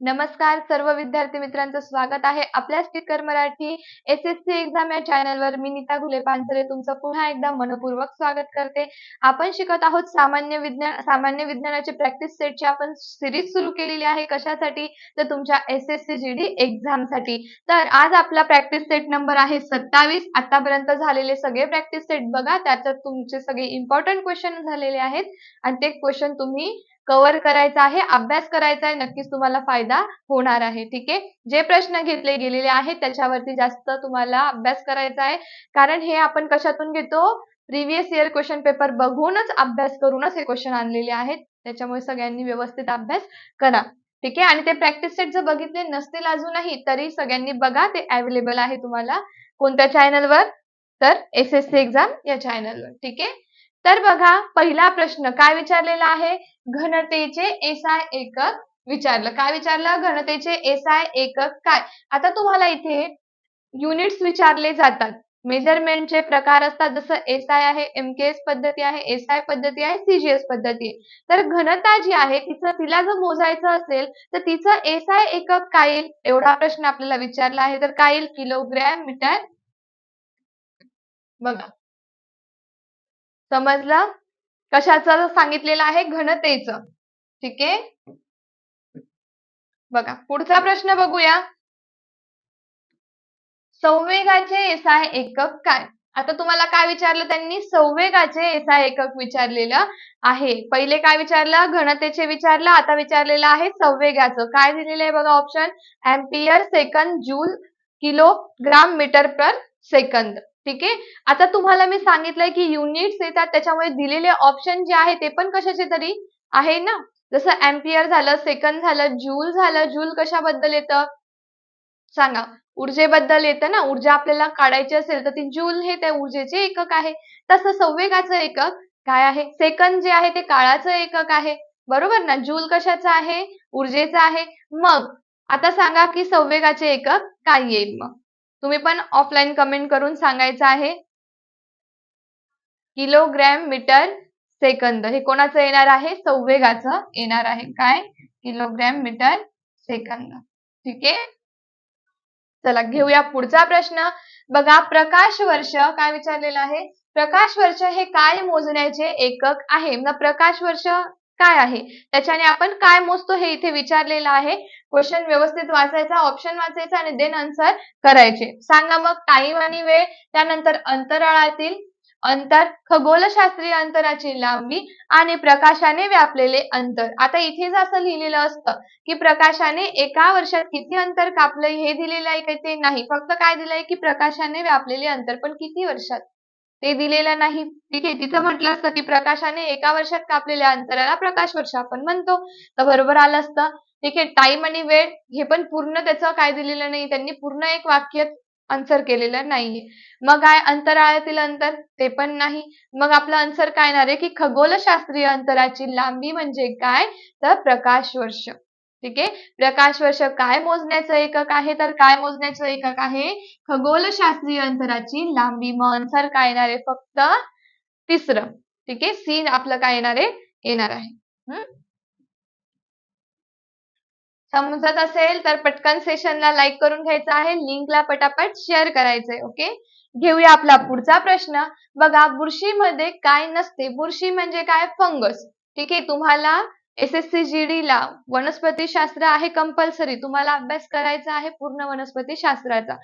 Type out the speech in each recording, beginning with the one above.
नमस्कार सर्व विद्यार्थी मित्रांचं स्वागत आहे आपल्या sticker Marathi S S C exam या चॅनलवर मी नीता घुले पानसरे तुमचं पुन्हा एकदा मनपूर्वक स्वागत करते. आपण शिकत आहोत सामान्य विज्ञान सामान्य विज्ञानाची प्रॅक्टिस सेटची आपण सिरीज सुरू केलेली आहे कशासाठी? तर तुमच्या S S C G D एक्झामसाठी. तर आज आपला प्रॅक्टिस सेट नंबर आहे सत्तावीस. आतापर्यंत झालेले सगळे प्रॅक्टिस सेट बघा. त्याच्यात तुमचे सगळे इम्पॉर्टंट क्वेश्चन झालेले आहेत. आणि ते क्वेश्चन तुम्ही कव्हर करायचा आहे अभ्यास करायचा आहे नक्कीच तुम्हाला फायदा होणार आहे. ठीक आहे? जे प्रश्न घेतले गेलेले आहेत त्याच्यावरती जास्त तुम्हाला अभ्यास करायचा आहे. कारण हे आपण कशातून घेतो? प्रिव्हियस इयर क्वेश्चन पेपर बघूनच अभ्यास करूनच हे क्वेश्चन आणलेले आहेत. त्याच्यामुळे सगळ्यांनी व्यवस्थित अभ्यास करा. ठीक आहे? आणि ते प्रॅक्टिस सेट जर बघितले नसतील अजूनही तरी सगळ्यांनी बघा. ते अवेलेबल आहे तुम्हाला कोणत्या चॅनलवर तर एस एस सी एक्झाम या चॅनलवर ठीक आहे? तर बघा पहिला प्रश्न काय विचारलेला आहे? घनतेचे एसआय एकक विचारलं. काय विचारलं? घनतेचे एसआय एकक काय? आता तुम्हाला इथे युनिट्स विचारले जातात. मेजरमेंटचे प्रकार असतात. जसं एसआय आहे एमकेएस पद्धती आहे एसआय पद्धती आहे सीजीएस पद्धती आहे. तर घनता जी आहे तिचं तिला जर मोजायचं असेल तर तिचं एसआय एकक काय येईल? एवढा प्रश्न आपल्याला विचारला आहे. तर काय येईल? Kilogram metre? बघा. समजलं? कशाचं सांगितलेलं आहे? घनतेचं. ठीक आहे? बघा पुढचा प्रश्न बघूया. संवेगाचे एसआय एकक काय? आता तुम्हाला काय विचारलं त्यांनी? संवेगाचे एसआय एकक विचारलेलं आहे. पहिले काय विचारलं? घनतेचे विचारलं. आता विचारलेलं आहे संवेगाचं. काय दिलेलं आहे बघा option ampere second joule kilo gram metre per second ठीक आहे? आता तुम्हाला मी सांगितलंय की युनिट्स येतात त्याच्यामुळे दिलेले ऑप्शन जे आहे ते पण कशाचे तरी आहे ना? जसं अँपियर झालं सेकंद झालं जूल झालं जूल कशाबद्दल येतं? सांगा. ऊर्जेबद्दल येतं ना? ऊर्जा आपल्याला काढायची असेल तर ती जूल हे त्या ऊर्जेचे एकक आहे. तसं संवेगाचं एकक काय आहे? सेकंद जे आहे ते काळाचं एकक आहे. बरोबर ना? जूल कशाचं आहे? ऊर्जेचं आहे. मग आता सांगा की संवेगाचे एकक काय येईल मग? तुम्ही पण ऑफलाईन कमेंट करून सांगायचं आहे. Kilogram metre second. हे कोणाचं येणार आहे? संवेगाचं येणार आहे. काय? Kilogram metre second. ठीक आहे? चला घेऊया पुढचा प्रश्न. बघा प्रकाश वर्ष काय विचारलेलं आहे? प्रकाश वर्ष हे काय मोजण्याचे एकक आहे? प्रकाश वर्ष काय आहे? त्याच्याने आपण काय मोजतो हे इथे विचारलेलं आहे. क्वेश्चन व्यवस्थित वाचायचा ऑप्शन वाचायचा आणि देन आन्सर करायचे. सांगा मग टाइम आणि वेळ त्यानंतर अंतराळातील अंतर खगोलशास्त्रीय अंतराची लांबी आणि प्रकाशाने व्यापलेले अंतर. आता इथेच असं लिहिलेलं असतं की प्रकाशाने एका वर्षात किती अंतर कापलंय हे दिलेलं आहे काही ते नाही. फक्त काय दिलंय की प्रकाशाने व्यापलेले अंतर पण किती वर्षात? ते दिलेलं नाही. ठीक आहे तिथं म्हटलं असतं की प्रकाशाने एका वर्षात कापलेल्या अंतराला प्रकाश वर्ष आपण म्हणतो. तर बरोबर आलं असतं. ठीक आहे टाइम आणि वेळ हे पण पूर्ण त्याचं काय दिलेलं नाही त्यांनी पूर्ण एक वाक्य आन्सर केलेलं नाहीये. मग काय अंतराळातील अंतर? ते पण नाही. मग आपलं आन्सर काय येणार आहे? की खगोलशास्त्रीय अंतराची लांबी म्हणजे काय? तर प्रकाश वर्ष. ठीक आहे? प्रकाश वर्ष काय मोजण्याचं एकक आहे? तर काय मोजण्याचं एकक आहे? खगोलशास्त्रीय अंतराची लांबी मग आन्सर काय येणार आहे? फक्त तिसरं. ठीक आहे? सीन आपलं काय येणार आहे? येणार आहे. समजत असेल तर पटकन सेशनला लाईक करून घ्यायचं आहे. लिंकला पटापट शेअर करायचंय ओके घेऊया आपला पुढचा प्रश्न. बघा बुरशीमध्ये काय नसते? बुरशी म्हणजे काय? फंगस ठीक आहे? तुम्हाला S S C G D ला वनस्पती शास्त्र आहे कंपल्सरी तुम्हाला अभ्यास करायचा आहे पूर्ण वनस्पती शास्त्राचा.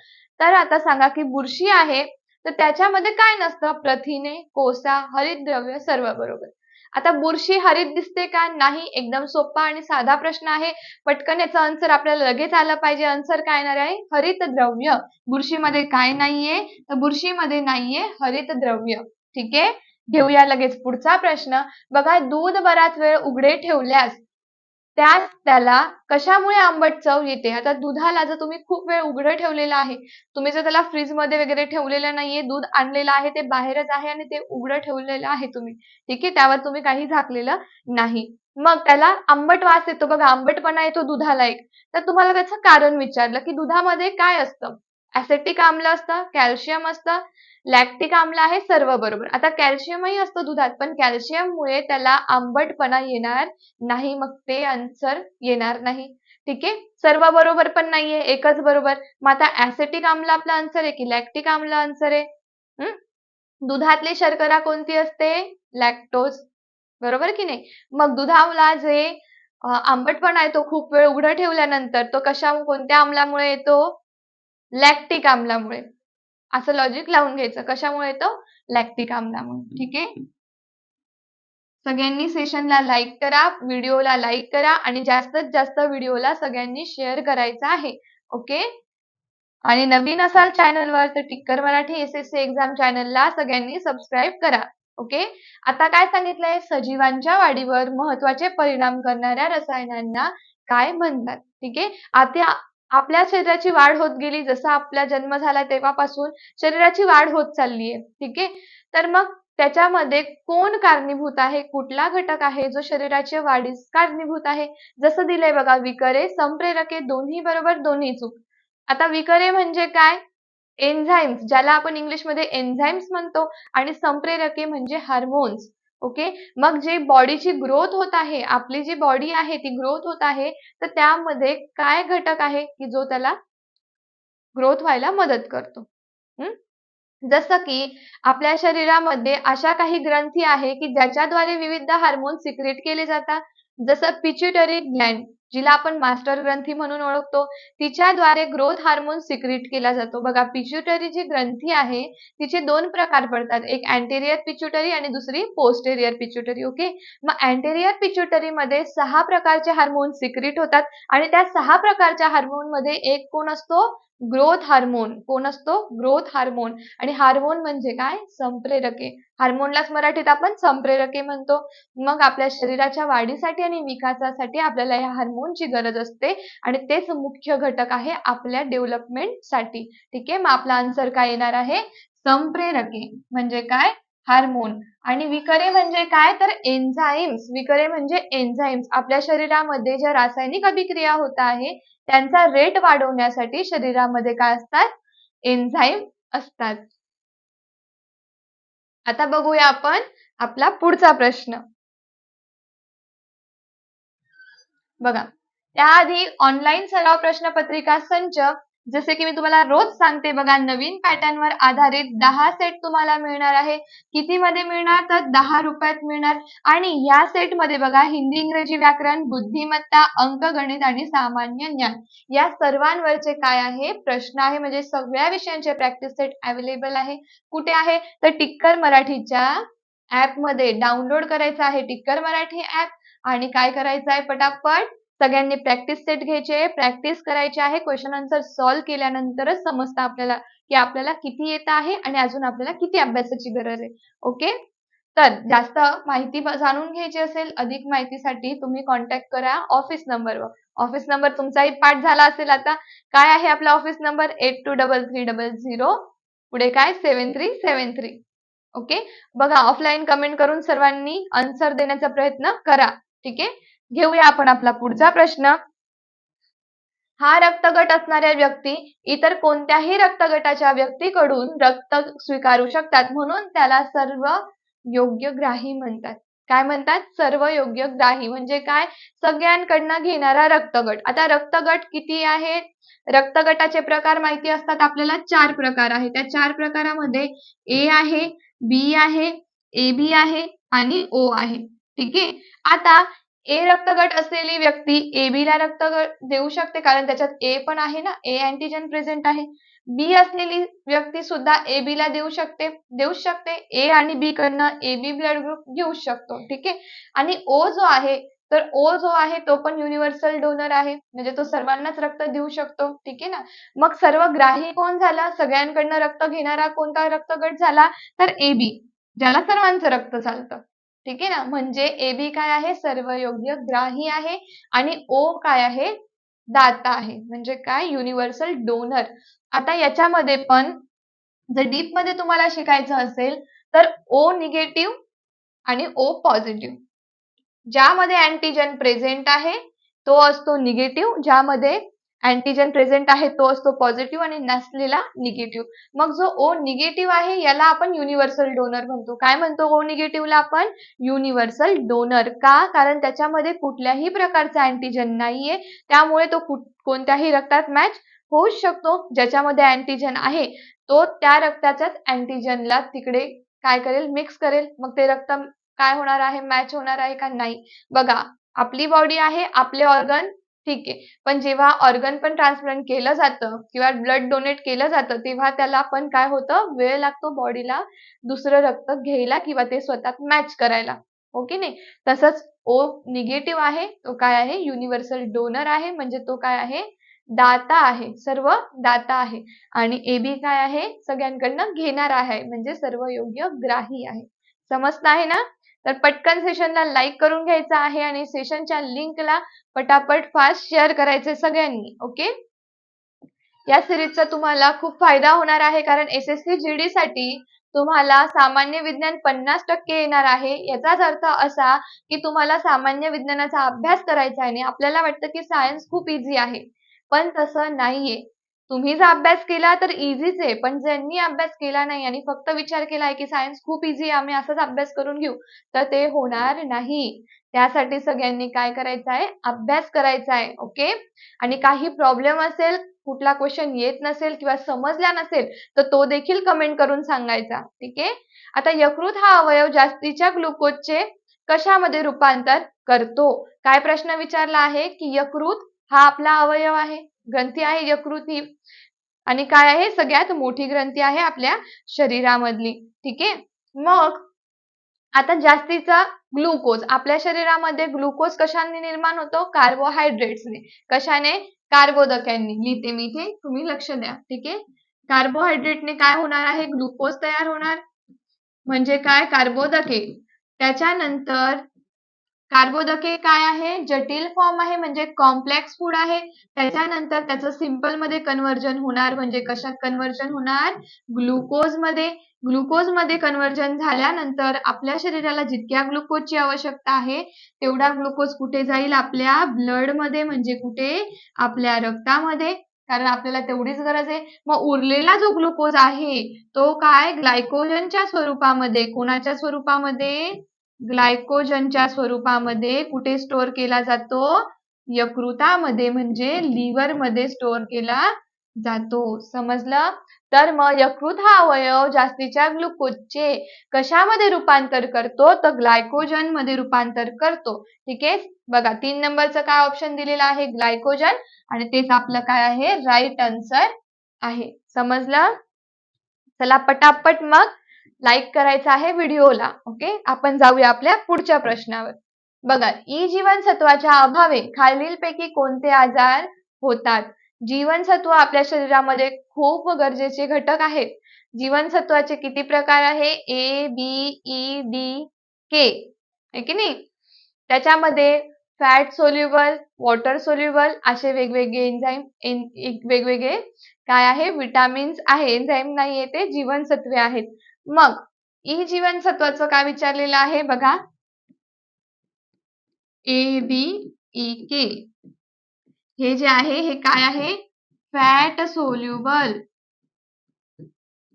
तर आता सांगा की बुरशी आहे तर त्याच्यामध्ये काय नसतं? प्रथिने कोसा हरितद्रव्य सर्व बरोबर आता बुरशी हरित दिसते का? नाही. एकदम सोपा आणि साधा प्रश्न आहे. पटकन याचा आन्सर आपल्याला लगेच आला पाहिजे. आन्सर काय येणार आहे? हरित द्रव्य बुरशीमध्ये काय नाहीये? तर बुरशीमध्ये नाहीये हरित द्रव्य ठीक आहे? घेऊया लगेच पुढचा प्रश्न. बघा दूध बराच वेळ उघडे ठेवल्यास त्यात त्याला कशामुळे आंबट चव येते? आता दुधाला जर तुम्ही खूप वेळ उघडं ठेवलेलं आहे तुम्ही जर त्याला फ्रीजमध्ये वगैरे ठेवलेलं नाहीये दूध आणलेलं आहे ते बाहेरच आहे आणि ते उघडं ठेवलेलं आहे तुम्ही ठीक आहे? त्यावर तुम्ही काही झाकलेलं नाही. मग त्याला आंबट वास येतो. बघा आंबटपणा येतो दुधाला एक. तर तुम्हाला त्याचं कारण विचारलं की दुधामध्ये काय असतं? ऍसेटिक आम्ल असतं कॅल्शियम असतं लॅक्टिक आम्ल आहे सर्व बरोबर. आता कॅल्शियमही असतं दुधात पण कॅल्शियममुळे त्याला आंबटपणा येणार नाही मग ते आन्सर येणार नाही. ठीक आहे? सर्व बरोबर पण नाहीये एकच बरोबर. मग आता ऍसेटिक आम्ल आपला आन्सर आहे की लॅक्टिक आम्ल आन्सर आहे? दुधातली शर्करा कोणती असते? लॅक्टोज बरोबर की नाही? मग दुधाला जे आंबटपणा आहे तो खूप वेळ उघडं ठेवल्यानंतर तो कशा कोणत्या आम्लामुळे येतो? लॅक्टिक आम्लामुळे. असं लॉजिक लावून घ्यायचं. कशामुळे येतो लॅक्टिक आम्लामुळे. ठीक आहे? सगळ्यांनी सेशनला लाईक करा व्हिडिओला लाईक करा आणि जास्तीत जास्त व्हिडिओला सगळ्यांनी शेअर करायचा आहे. ओके आणि नवीन असाल चॅनलवर तर Tikkar Marathi S S C exam चॅनलला सगळ्यांनी सबस्क्राईब करा. ओके आता काय सांगितलंय? सजीवांच्या वाढीवर महत्त्वाचे परिणाम करणाऱ्या रसायनांना काय म्हणतात? ठीक आहे? आता आपल्या शरीराची वाढ होत गेली जसा आपला जन्म झाला तेव्हापासून शरीराची वाढ होत चालली आहे. ठीक आहे? तर मग त्याच्यामध्ये कोण कारणीभूत आहे? कुठला घटक आहे जो शरीराच्या वाढीस कारणीभूत आहे? जसं दिलंय बघा विकरे संप्रेरके दोन्ही बरोबर दोन्ही चूक. आता विकरे म्हणजे काय? एन्झाईम्स ज्याला आपण इंग्लिशमध्ये एन्झाईम्स म्हणतो आणि संप्रेरके म्हणजे हार्मोन्स ओके? मग जे बॉडीची ग्रोथ होत आहे आपली जी बॉडी आहे ती ग्रोथ होत आहे तर त्यामध्ये काय घटक आहे की जो त्याला ग्रोथ व्हायला मदत करतो? जसं की आपल्या शरीरामध्ये अशा काही ग्रंथी आहे की ज्याच्याद्वारे विविध हार्मोन सिक्रेट केले जातात. जसं पिच्युटरी ग्लँड जिला आपण मास्टर ग्रंथी म्हणून ओळखतो तिच्याद्वारे ग्रोथ हार्मोन सिक्रिट केला जातो. बघा पिच्युटरी जी ग्रंथी आहे तिचे दोन प्रकार पडतात. एक अँटेरियर पिच्युटरी आणि दुसरी पोस्टेरियर पिच्युटरी ओके मग अँटेरियर पिच्युटरी मध्ये सहा प्रकारचे हार्मोन सिक्रिट होतात आणि त्या सहा प्रकारच्या हार्मोनमध्ये एक कोण असतो? Growth hormone. कोण असतो? Growth hormone. आणि हार्मोन म्हणजे काय? संप्रेरके. हार्मोनलाच मराठीत आपण संप्रेरके म्हणतो. मग आपल्या शरीराच्या वाढीसाठी आणि विकासासाठी आपल्याला या हार्मोनची गरज असते. आणि तेच मुख्य घटक आहे आपल्या डेव्हलपमेंटसाठी. ठीक आहे? मग आपला आन्सर काय येणार आहे? संप्रेरके म्हणजे काय? हार्मोन. आणि विकरे म्हणजे काय? तर एन्झाईम्स विकरे म्हणजे एन्झाईम्स आपल्या शरीरामध्ये ज्या रासायनिक अभिक्रिया होत आहे त्यांचा रेट वाढवण्यासाठी शरीरामध्ये काय असतात? एन्झाईम असतात. आता बघूया आपण आपला पुढचा प्रश्न. बघा त्याआधी ऑनलाईन सराव प्रश्नपत्रिका संच जसे की मी तुम्हाला रोज सांगते बघा नवीन पॅटर्नवर आधारित दहा सेट तुम्हाला मिळणार आहे. किती मध्ये मिळणार? तर दहा रुपयात मिळणार. आणि या सेटमध्ये बघा हिंदी इंग्रजी व्याकरण बुद्धिमत्ता अंक गणित आणि सामान्य ज्ञान. या सर्वांवरचे काय आहे? प्रश्न आहे. म्हणजे सगळ्या विषयांचे प्रॅक्टिस सेट अवेलेबल आहे. कुठे आहे? तर टिक्कर मराठीच्या ऍपमध्ये. डाउनलोड करायचं आहे टिक्कर मराठी ऍप आणि काय करायचं आहे? पटापट सगळ्यांनी प्रॅक्टिस सेट घ्यायचे प्रॅक्टिस करायचे आहे क्वेश्चन आन्सर सॉल्व्ह केल्यानंतरच समजतं आपल्याला की आपल्याला किती येत आहे आणि अजून आपल्याला किती अभ्यासाची गरज आहे. ओके तर जास्त माहिती जाणून घ्यायची असेल अधिक माहितीसाठी तुम्ही कॉन्टॅक्ट करा ऑफिस नंबरवर ऑफिस नंबर तुमचाही पाठ झाला असेल आता. काय आहे आपला office number eight two double three double zero पुढे काय? Seven three seven three okay बघा ऑफलाईन कमेंट करून सर्वांनी आन्सर देण्याचा प्रयत्न करा. ठीक आहे? घेऊया आपण आपला पुढचा प्रश्न. हा रक्तगट असणाऱ्या व्यक्ती इतर कोणत्याही रक्तगटाच्या व्यक्तीकडून रक्त स्वीकारू शकतात. म्हणून त्याला सर्व योग्य ग्राही म्हणतात. काय म्हणतात? सर्व योग्य ग्राही. म्हणजे काय? सगळ्यांकडनं घेणारा रक्तगट. आता रक्तगट किती आहे? रक्तगटाचे प्रकार माहिती असतात? आपल्याला चार प्रकार आहे त्या चार प्रकारामध्ये ए आहे बी आहे ए बी आहे आणि ओ आहे. ठीक आहे? आता ए रक्तगट असलेली व्यक्ती ए ला रक्तगट देऊ शकते कारण त्याच्यात ए पण आहे ना ए अँटीजन प्रेझेंट आहे. बी असलेली व्यक्ती सुद्धा ए ला देऊ शकते देऊ शकते. ए आणि बी कडनं एबी बी ब्लड ग्रुप घेऊ शकतो ठीक आहे? आणि ओ जो आहे तर ओ जो आहे तो पण युनिव्हर्सल डोनर आहे. म्हणजे तो सर्वांनाच रक्त देऊ शकतो ठीक आहे ना? मग सर्व ग्राही कोण झाला? सगळ्यांकडनं रक्त घेणारा कोणता रक्तगट झाला? तर एबी ज्याला सर्वांचं रक्त चालतं. ठीक आहे ना? म्हणजे ए बी काय आहे? सर्व योग्य ग्राही आहे. आणि ओ काय आहे? दाता आहे. म्हणजे काय? युनिव्हर्सल डोनर आता याच्यामध्ये पण जर डीपमध्ये तुम्हाला शिकायचं असेल तर ओ निगेटिव्ह आणि ओ पॉझिटिव्ह ज्यामध्ये अँटीजन प्रेझेंट आहे तो असतो निगेटिव्ह ज्यामध्ये अँटीजन प्रेझेंट आहे तो असतो पॉझिटिव्ह आणि नसलेला निगेटिव्ह मग जो ओ निगेटिव्ह आहे याला आपण युनिव्हर्सल डोनर म्हणतो. काय म्हणतो ओ निगेटिव्हला आपण? युनिव्हर्सल डोनर का? कारण त्याच्यामध्ये कुठल्याही प्रकारचा अँटीजन नाहीये. त्यामुळे तो कोणत्याही रक्तात मॅच होऊ शकतो. ज्याच्यामध्ये अँटीजन आहे तो त्या रक्ताच्याच अँटीजनला तिकडे काय करेल? मिक्स करेल. मग ते रक्त काय होणार आहे? मॅच होणार आहे का नाही? बघा आपली बॉडी आहे आपले ऑर्गन ठीक आहे. पण जेव्हा ऑर्गन पण ट्रान्सप्लांट केलं जातं किंवा ब्लड डोनेट केलं जातं तेव्हा त्याला पण काय होतं? वेळ लागतो बॉडीला दुसरं रक्त घ्यायला किंवा ते स्वतः मॅच करायला. हो ओके नाही? तसंच ओ निगेटिव्ह आहे तो काय आहे? युनिव्हर्सल डोनर आहे म्हणजे तो काय आहे? दाता आहे. सर्व दाता आहे. आणि ए बी काय आहे? सगळ्यांकडनं घेणार आहे. म्हणजे सर्व योग्य ग्राही आहे. समजत आहे ना? तर पटकन सेशनला लाईक करून घ्यायचं आहे आणि सेशनच्या लिंकला पटापट फास्ट शेअर करायचे सगळ्यांनी ओके या सिरीजचा तुम्हाला खूप फायदा होणार आहे कारण S S C G D साठी तुम्हाला सामान्य विज्ञान पन्नास टक्के येणार आहे. याचाच अर्थ असा की तुम्हाला सामान्य विज्ञानाचा अभ्यास करायचा आहे आणि आपल्याला वाटतं की सायन्स खूप इझी आहे. पण तसं नाहीये. तुम्ही जर अभ्यास केला तर इझीच आहे पण ज्यांनी अभ्यास केला नाही आणि फक्त विचार केला आहे की सायन्स खूप इझी आहे आम्ही असाच अभ्यास करून घेऊ तर ते होणार नाही. त्यासाठी सगळ्यांनी काय करायचं आहे अभ्यास करायचा आहे ओके आणि काही प्रॉब्लेम असेल कुठला क्वेश्चन येत नसेल किंवा समजला नसेल तर तो देखील कमेंट करून सांगायचा ठीक आहे? आता यकृत हा अवयव जास्तीच्या ग्लुकोजचे कशामध्ये रूपांतर करतो? काय प्रश्न विचारला आहे की यकृत हा आपला अवयव आहे? ग्रंथी आहे यकृती. आणि काय आहे? सगळ्यात मोठी ग्रंथी आहे आपल्या शरीरामधली. ठीक आहे? मग आता जास्तीचा ग्लुकोज. आपल्या शरीरामध्ये ग्लुकोज कशाने निर्माण होतो? कार्बोहायड्रेट्सने. कशाने? कार्बोदक्यांनी. लिहिते मी इथे. तुम्ही लक्ष द्या. ठीक आहे? कार्बोहायड्रेटने काय होणार आहे? ग्लुकोज तयार होणार. म्हणजे काय? कार्बोदके. त्याच्यानंतर कार्बोदके काय आहे? जटिल फॉर्म आहे म्हणजे कॉम्प्लेक्स फूड आहे. त्याच्यानंतर त्याचं सिंपलमध्ये कन्वर्जन होणार म्हणजे कशात कन्वर्जन होणार? ग्लुकोजमध्ये. ग्लुकोजमध्ये कन्व्हर्जन झाल्यानंतर आपल्या शरीराला जितक्या ग्लुकोजची आवश्यकता आहे तेवढा ग्लुकोज कुठे जाईल? आपल्या ब्लडमध्ये म्हणजे कुठे? आपल्या रक्तामध्ये. कारण आपल्याला तेवढीच गरज आहे. मग उरलेला जो ग्लुकोज आहे तो काय? ग्लायकोजनच्या स्वरूपामध्ये. कोणाच्या स्वरूपामध्ये? ग्लायकोजनच्या स्वरूपामध्ये कुठे स्टोअर केला जातो? यकृतामध्ये म्हणजे लिव्हरमध्ये स्टोअर केला जातो. समजलं? तर मग यकृत हा अवयव जास्तीच्या ग्लुकोजचे कशामध्ये रूपांतर करतो? तर ग्लायकोजनमध्ये रूपांतर करतो. ठीक आहे? बघा तीन नंबरचं काय ऑप्शन दिलेलं आहे? ग्लायकोजन. आणि तेच आपलं काय आहे? राईट आन्सर आहे. समजलं? चला पटापट मग लाईक करायचं आहे व्हिडिओला ओके? आपण जाऊया आपल्या पुढच्या प्रश्नावर. बघा ई जीवनसत्वाच्या अभावे खालीलपैकी कोणते आजार होतात? जीवनसत्व आपल्या शरीरामध्ये खूप गरजेचे घटक आहेत. जीवनसत्वाचे किती प्रकार आहे? ए बी ई डी के आहे की नाही? त्याच्यामध्ये फॅट सोल्युबल वॉटर सोल्युबल असे वेगवेगळे एन्झाईम वेगवेगळे काय आहे? विटामिन्स आहे. एन्झाईम नाहीये ते जीवनसत्वे आहेत. मग ई जीवनसत्वाचं काय विचारलेलं आहे बघा. A B E K. हे जे आहे हे काय आहे? फॅट सोल्युबल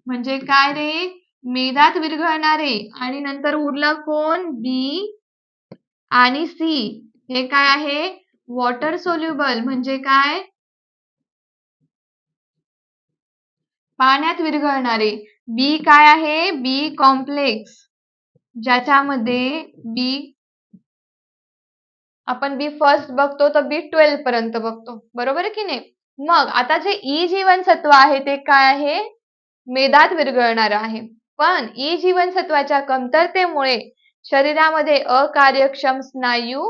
म्हणजे काय रे? मेदात विरघळणारे. आणि नंतर उरलं कोण? बी आणि सी. हे काय आहे? वॉटर सोल्युबल म्हणजे काय? पाण्यात विरघळणारे. बी काय आहे? बी कॉम्प्लेक्स ज्याच्यामध्ये बी आपण बी फर्स्ट बघतो तर बी ट्वेल्व पर्यंत बघतो. बरोबर आहे की नाही? मग आता जे ई जीवनसत्व आहे ते काय आहे? मेदात विरघळणार आहे. पण ई जीवनसत्वाच्या कमतरतेमुळे शरीरामध्ये अकार्यक्षम स्नायू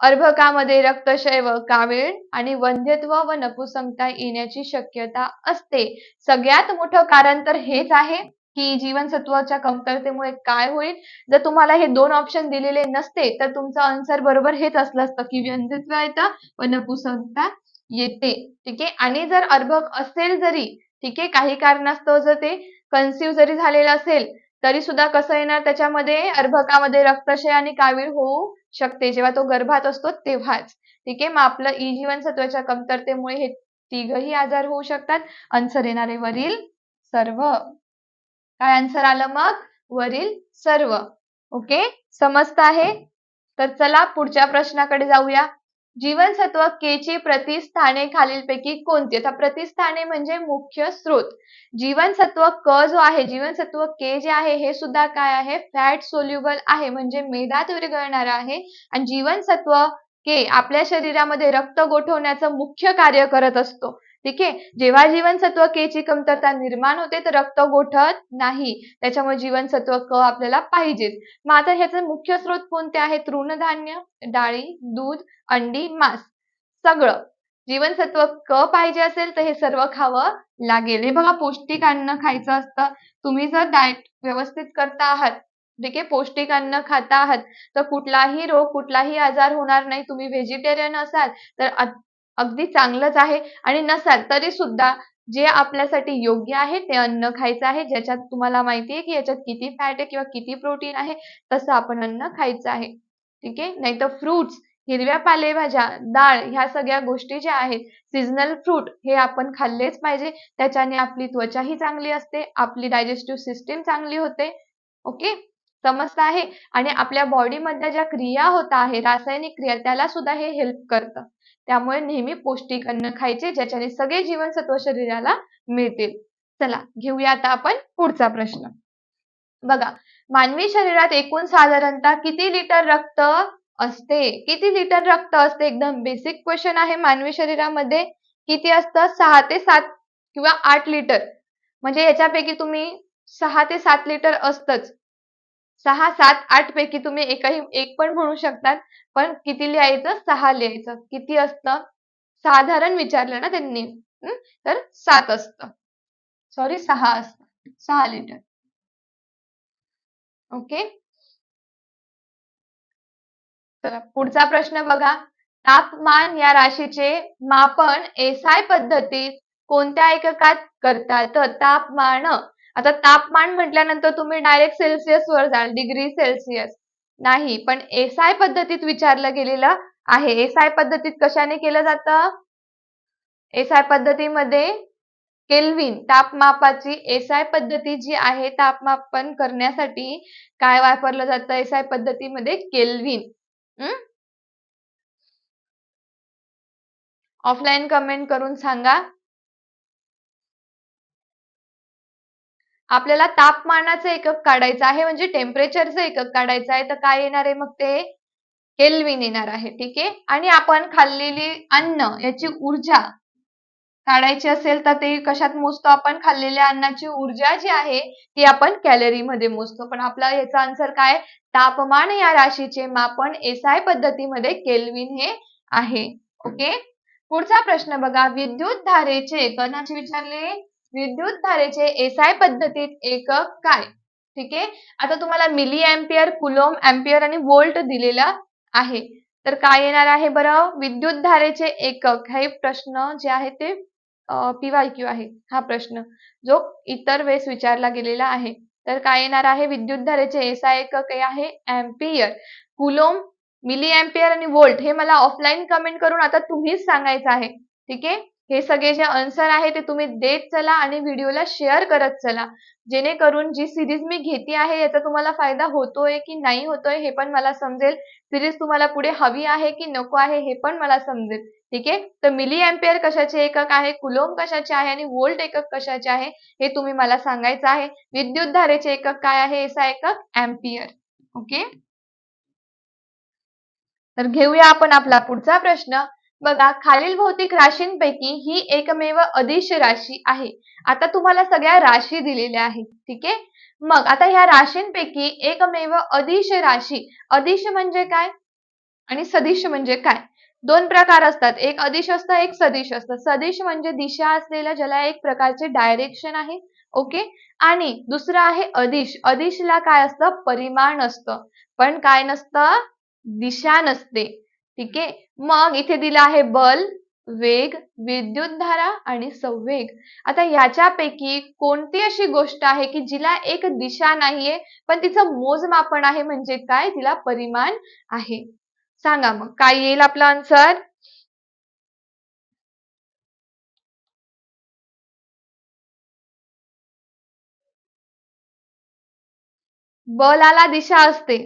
अर्भकामध्ये रक्तक्षय व कावीळ आणि वंध्यत्व व नपुसंकता येण्याची शक्यता असते. सगळ्यात मोठं कारण तर हेच आहे की जीवनसत्वाच्या कमतरतेमुळे काय होईल? जर तुम्हाला हे दोन ऑप्शन दिलेले नसते तर तुमचं आन्सर बरोबर हेच असलं असतं की वंध्यत्व येतं व नपुसंकता येते. ठीक आहे? आणि जर अर्भक असेल जरी ठीक आहे? काही कारणास्तव जर ते कन्सिव्ह जरी झालेलं असेल तरी सुद्धा कसं येणार? त्याच्यामध्ये अर्भकामध्ये रक्तशय आणि कावीळ होऊ शकते. जेव्हा तो गर्भात असतो तेव्हाच. ठीक आहे? मग आपलं ई जीवनसत्वाच्या कमतरतेमुळे हे तिघही आजार होऊ शकतात. आन्सर येणारे वरील सर्व. काय आन्सर आलं मग? वरील सर्व. ओके समजत आहे? तर चला पुढच्या प्रश्नाकडे जाऊया. जीवनसत्व के ची प्रतिस्थाने खालीलपैकी कोणती? आता प्रतिस्थाने म्हणजे मुख्य स्रोत. जीवनसत्व क जो आहे जीवनसत्व के जे आहे हे सुद्धा काय आहे? फॅट सोल्युबल आहे म्हणजे मेदात विरघळणार आहे. आणि जीवनसत्व के आपल्या शरीरामध्ये रक्त गोठवण्याचं मुख्य कार्य करत असतो. ठीक आहे? जेव्हा जीवनसत्व के ची कमतरता निर्माण होते तर रक्त गोठत नाही. त्याच्यामुळे जीवनसत्व क आपल्याला पाहिजेच. मग आता ह्याचे मुख्य स्रोत कोणते आहेत? तृणधान्य डाळी दूध अंडी मांस. सगळं. जीवनसत्व क पाहिजे असेल तर हे सर्व खावं लागेल. हे बघा पौष्टिक अन्न खायचं असतं. तुम्ही जर डाएट व्यवस्थित करता आहात ठीक आहे? पौष्टिक अन्न खाता आहात तर कुठलाही रोग कुठलाही आजार होणार नाही. तुम्ही व्हेजिटेरियन असाल तर अगदी चांगलंच आहे. आणि नसाल तरी सुद्धा जे आपल्यासाठी योग्य आहे ते अन्न खायचं आहे ज्याच्यात तुम्हाला माहिती आहे की याच्यात किती फॅट आहे किंवा किती प्रोटीन आहे तसं आपण अन्न खायचं आहे. ठीक आहे? नाही तर फ्रुट्स हिरव्या पालेभाज्या डाळ ह्या सगळ्या गोष्टी ज्या आहेत सीजनल फ्रूट हे आपण खाल्लेच पाहिजे. त्याच्याने आपली त्वचाही चांगली असते आपली डायजेस्टिव्ह सिस्टीम चांगली होते. ओके? समजत आहे? आणि आपल्या बॉडीमधल्या ज्या क्रिया होत आहे रासायनिक क्रिया त्याला सुद्धा हे हेल्प करतं. त्यामुळे नेहमी पौष्टिक अन्न खायचे ज्याच्याने सगळे जीवनसत्व शरीराला मिळतील. चला घेऊया आता आपण पुढचा प्रश्न. बघा मानवी शरीरात एकूण साधारणतः किती लिटर रक्त असते? किती लिटर रक्त असते? एकदम बेसिक क्वेश्चन आहे. मानवी शरीरामध्ये किती असतं? सहा ते सात किंवा आठ लिटर. म्हणजे याच्यापैकी तुम्ही सहा ते सात लिटर असतच. सहा सात आठ पैकी तुम्ही एकही एक पण म्हणू शकतात. पण किती लिहायचं सहा लिहायचं किती असतं? साधारण विचारलं ना त्यांनी. तर सात असतं. सॉरी सहा असतं. सहा लिटर ओके तर पुढचा प्रश्न बघा. तापमान या राशीचे मापन एसआय पद्धतीत कोणत्या एककात करतात? तर तापमान आता तापमान म्हटल्यानंतर तुम्ही डायरेक्ट सेल्सिअस वर जाल डिग्री सेल्सिअस नाही पण एसआय पद्धतीत विचारलं गेलेलं आहे. एसआय पद्धतीत कशाने केलं जातं? एसआय पद्धतीमध्ये केल्विन तापमापाची एसआय पद्धती जी आहे तापमापन करण्यासाठी काय वापरलं जातं? एसआय पद्धतीमध्ये केल्विन. ऑफलाईन कमेंट करून सांगा. आपल्याला तापमानाचं एकक काढायचं आहे म्हणजे टेम्परेचरचं एकक काढायचं आहे तर काय येणार आहे मग ते? केल्विन येणार आहे ठीक आहे? आणि आपण खाल्लेली अन्न याची ऊर्जा काढायची असेल तर ते कशात मोजतो आपण? खाल्लेल्या अन्नाची ऊर्जा जी आहे ती आपण कॅलरीमध्ये मोजतो. पण आपला याचा आन्सर काय? तापमान या राशीचे मापन एसआय पद्धतीमध्ये केल्विन हे आहे ओके? पुढचा प्रश्न बघा विद्युत धारेचे कणाचे विचारले. विद्युत धारेचे एसआय पद्धतीत एकक काय? ठीक? आहे आता तुम्हाला मिली अँपियर कुलोम अँपियर आणि वोल्ट दिलेला आहे. तर काय येणार आहे बरं? विद्युत धारेचे एकक. हे प्रश्न जे आहे ते पीवाय क्यू आहे. हा प्रश्न. जो इतर वेळेस विचारला गेलेला आहे. तर काय येणार आहे? विद्युत धारेचे एसआय एकक हे आहे अँपियर कुलोम मिली अँपियर आणि वोल्ट हे मला ऑफलाईन कमेंट करून आता तुम्हीच सांगायचं आहे. ठीक? आहे हे सगळे जे आन्सर आहे ते तुम्ही देत चला आणि व्हिडिओला शेअर करत चला. जेणेकरून जी सिरीज मी घेते आहे याचा तुम्हाला फायदा होतोय की नाही होतोय हे पण मला समजेल. सिरीज तुम्हाला पुढे हवी आहे की नको आहे हे पण मला समजेल. ठीक आहे? तर मिली एम्पेअर कशाचे एकक आहे? कुलोम कशाचे आहे? आणि वोल्ट एकक कशाचे आहे? हे तुम्ही मला सांगायचं आहे. विद्युत धारेचे एकक काय आहे? याचा एकक एम्पियर. ओके? तर घेऊया आपण आपला पुढचा प्रश्न. बघा खालील भौतिक राशींपैकी ही एकमेव अदिश राशी आहे. आता तुम्हाला सगळ्या राशी दिलेल्या आहेत ठीक आहे? मग आता ह्या राशींपैकी एकमेव अदिश राशी अदिश म्हणजे काय? आणि सदिश म्हणजे काय? दोन प्रकार असतात एक अदिश असतं एक सदिश असतं. सदिश म्हणजे दिशा असलेलं ज्याला एक प्रकारचे डायरेक्शन आहे ओके? आणि दुसरं आहे अदिश. अदिशला काय असतं? परिमाण असतं. पण काय नसतं? दिशा नसते. ठीक आहे? मग इथे दिला आहे बल वेग विद्युत धारा आणि संवेग. आता ह्याच्यापैकी कोणती अशी गोष्ट आहे की जिला एक दिशा नाहीये पण तिचं मोजमापन आहे म्हणजे काय? तिला परिमाण आहे. सांगा मग काय येईल आपला आन्सर बलाला दिशा असते.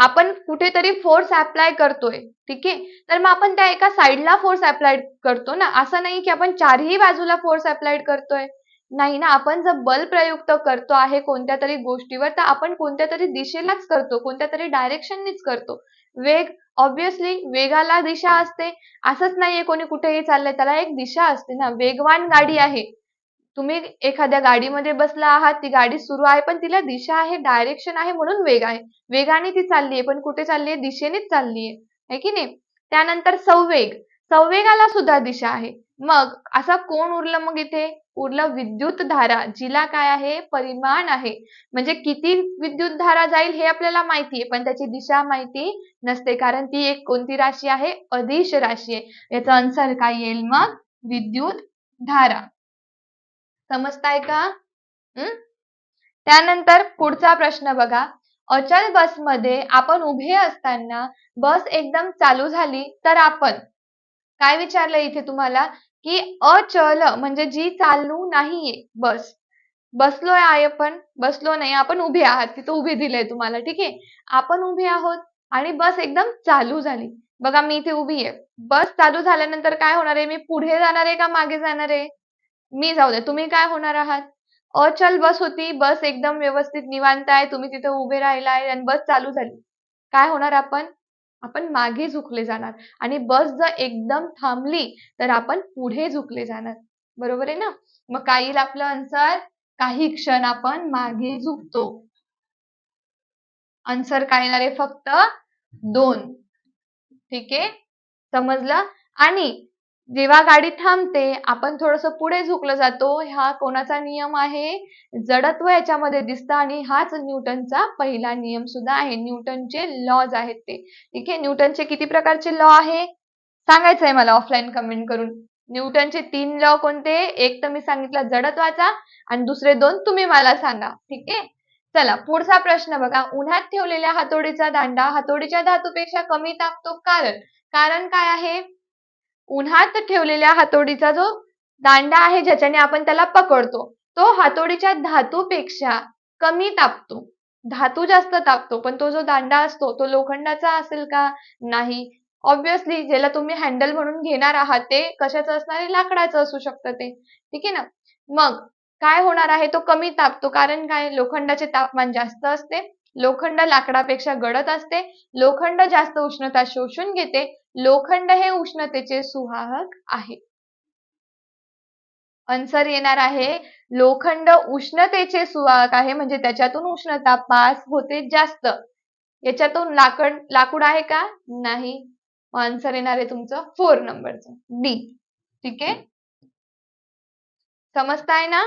आपण कुठेतरी फोर्स अप्लाय करतोय ठीक आहे? तर मग आपण त्या एका साईडला फोर्स अप्लाय करतो ना? असं नाही की आपण चारही बाजूला फोर्स अप्लाय करतोय. नाही ना? आपण जर बल प्रयुक्त करतो आहे कोणत्या तरी गोष्टीवर तर आपण कोणत्या तरी दिशेलाच करतो कोणत्या तरी डायरेक्शननीच करतो. वेग ऑब्विसली वेगाला दिशा असते. असंच नाहीये कोणी कुठेही चाललंय त्याला एक दिशा असते ना? वेगवान गाडी आहे. तुम्ही एखाद्या गाडीमध्ये बसला आहात ती गाडी सुरू आहे पण तिला दिशा आहे डायरेक्शन आहे म्हणून वेग आहे. वेगाने ती चाललीये पण कुठे चाललीये? दिशेनेच चाललीये. आहे की नाही? त्यानंतर संवेग. संवेगाला सुद्धा दिशा आहे. मग असा कोण उरलं मग इथे? उरलं विद्युत धारा जिला काय आहे? परिमाण आहे. म्हणजे किती विद्युत धारा जाईल हे आपल्याला माहिती आहे पण त्याची दिशा माहिती नसते कारण ती एक कोणती राशी आहे? अदिश राशी आहे. याचा आन्सर काय येईल मग? विद्युत धारा समजताय का? हम्म त्यानंतर पुढचा प्रश्न बघा. अचल बसमध्ये आपण उभे असताना बस एकदम चालू झाली तर आपण? काय विचारलं इथे तुम्हाला? की अचल म्हणजे जी चालू नाहीये बस. बसलोय आहे आपण बसलो नाही आपण उभे आहात. तिथं उभे दिलंय तुम्हाला ठीक आहे? आपण उभे आहोत आणि बस एकदम चालू झाली. बघा मी इथे उभी आहे. बस चालू झाल्यानंतर काय होणार आहे? मी पुढे जाणार आहे का मागे जाणार आहे? मी जाऊ दे. तुम्ही काय होणार आहात? अचल बस होती. बस एकदम व्यवस्थित निवांत आहे. तुम्ही तिथे उभे राहिलाय आणि बस चालू झाली. काय होणार आपण? आपण मागे झुकले जाणार. आणि बस जर एकदम थांबली तर आपण पुढे झुकले जाणार. बरोबर आहे ना? मग काय येईल आपलं आन्सर काही क्षण आपण मागे झुकतो. आन्सर काय येणार आहे? फक्त दोन. ठीक आहे? समजलं? आणि जेव्हा गाडी थांबते आपण थोडस पुढे झुकलं जातो. हा कोणाचा नियम आहे? जडत्व याच्यामध्ये दिसतं आणि हाच न्यूटनचा पहिला नियम सुद्धा आहे. न्यूटनचे लॉज आहेत ते. ठीक आहे? न्यूटनचे किती प्रकारचे लॉ आहे? सांगायचं आहे मला ऑफलाईन कमेंट करून. न्यूटनचे तीन लॉ कोणते? एक तर मी सांगितलं जडत्वाचा आणि दुसरे दोन तुम्ही मला सांगा. ठीक आहे? चला पुढचा प्रश्न बघा. उन्हात ठेवलेल्या हातोडीचा दांडा हातोडीच्या धातूपेक्षा कमी तापतो कारण. कारण काय आहे? उन्हात ठेवलेल्या हातोडीचा जो दांडा आहे ज्याच्याने आपण त्याला पकडतो तो हातोडीच्या धातूपेक्षा कमी तापतो. धातू जास्त तापतो पण तो जो दांडा असतो तो लोखंडाचा असेल का? नाही. ऑब्विसली ज्याला तुम्ही हँडल म्हणून घेणार आहात ते कशाचं असणार आहे? लाकडाचं असू शकतं ते. ठीक आहे ना? मग काय होणार आहे? तो कमी तापतो. कारण काय? लोखंडाचे तापमान जास्त असते. लोखंड लाकडापेक्षा गडद असते. लोखंड जास्त उष्णता शोषून घेते. लोखंड हे उष्णतेचे सुवाहक आहे. आन्सर येणार आहे. लोखंड उष्णतेचे सुवाहक आहे म्हणजे त्याच्यातून उष्णता पास होते जास्त. याच्यातून लाकड लाकूड आहे का? नाही. आन्सर येणार आहे तुमचं फोर नंबरचं डी ठीक आहे? समजताय ना?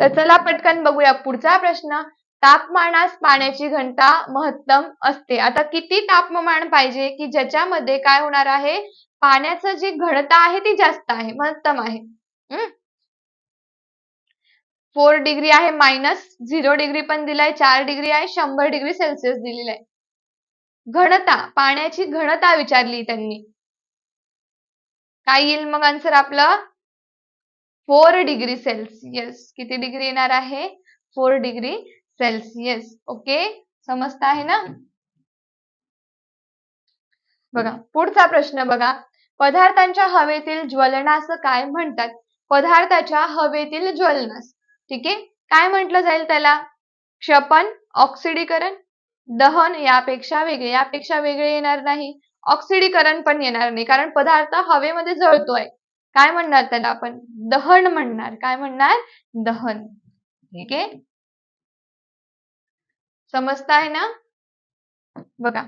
तर चला पटकन बघूया पुढचा प्रश्न. तापमानास पाण्याची घनता महत्तम असते. आता किती तापमान पाहिजे? की ज्याच्यामध्ये काय होणार आहे? पाण्याचं जी घनता आहे ती जास्त आहे महत्तम आहे. फोर डिग्री आहे मायनस झिरो डिग्री पण दिलाय चार डिग्री आहे शंभर डिग्री सेल्सिअस दिलेला आहे घनता पाण्याची घनता विचारली त्यांनी. काय येईल मग आन्सर आपलं? Four degree Celsius. किती डिग्री येणार आहे? Four degree. Celsius okay? समजत आहे ना? बघा पुढचा प्रश्न बघा. पदार्थांच्या हवेतील ज्वलनास काय म्हणतात? पदार्थाच्या हवेतील ज्वलनास. ठीक आहे? काय म्हटलं जाईल त्याला? क्षपण ऑक्सिडीकरण दहन यापेक्षा वेगळे. यापेक्षा वेगळे येणार नाही. ऑक्सिडीकरण पण येणार नाही कारण पदार्थ हवेमध्ये जळतोय. काय म्हणणार त्याला आपण? दहन म्हणणार. काय म्हणणार? दहन. ठीक आहे? समजताय ना? बघा.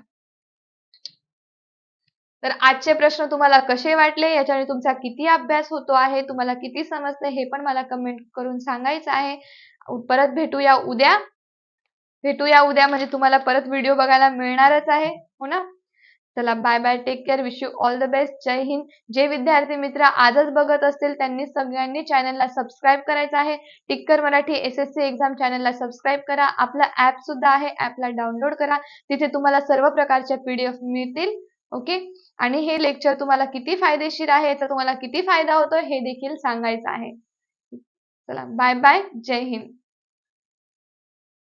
तर आजचे प्रश्न तुम्हाला कसे वाटले? याच्याने तुमचा किती अभ्यास होतो आहे? तुम्हाला किती समजते? हे पण मला कमेंट करून सांगायचं आहे. परत भेटूया उद्या. भेटूया उद्या म्हणजे तुम्हाला परत व्हिडिओ बघायला मिळणारच आहे. हो ना? चला bye bye take care wish you all the best जय हिंद. जे विद्यार्थी मित्र आजच बघत असतील त्यांनी सगळ्यांनी चॅनलला सबस्क्राईब करायचं आहे. Tikkar Marathi S S C exam चॅनलला सबस्क्राईब करा. आपला ऍप सुद्धा आहे ऍपला डाउनलोड करा. तिथे तुम्हाला सर्व प्रकारच्या पीडीएफ मिळतील ओके आणि हे लेक्चर तुम्हाला किती फायदेशीर आहे याचा तुम्हाला किती फायदा होतो हे देखील सांगायचं आहे. चला बाय बाय जय हिंद.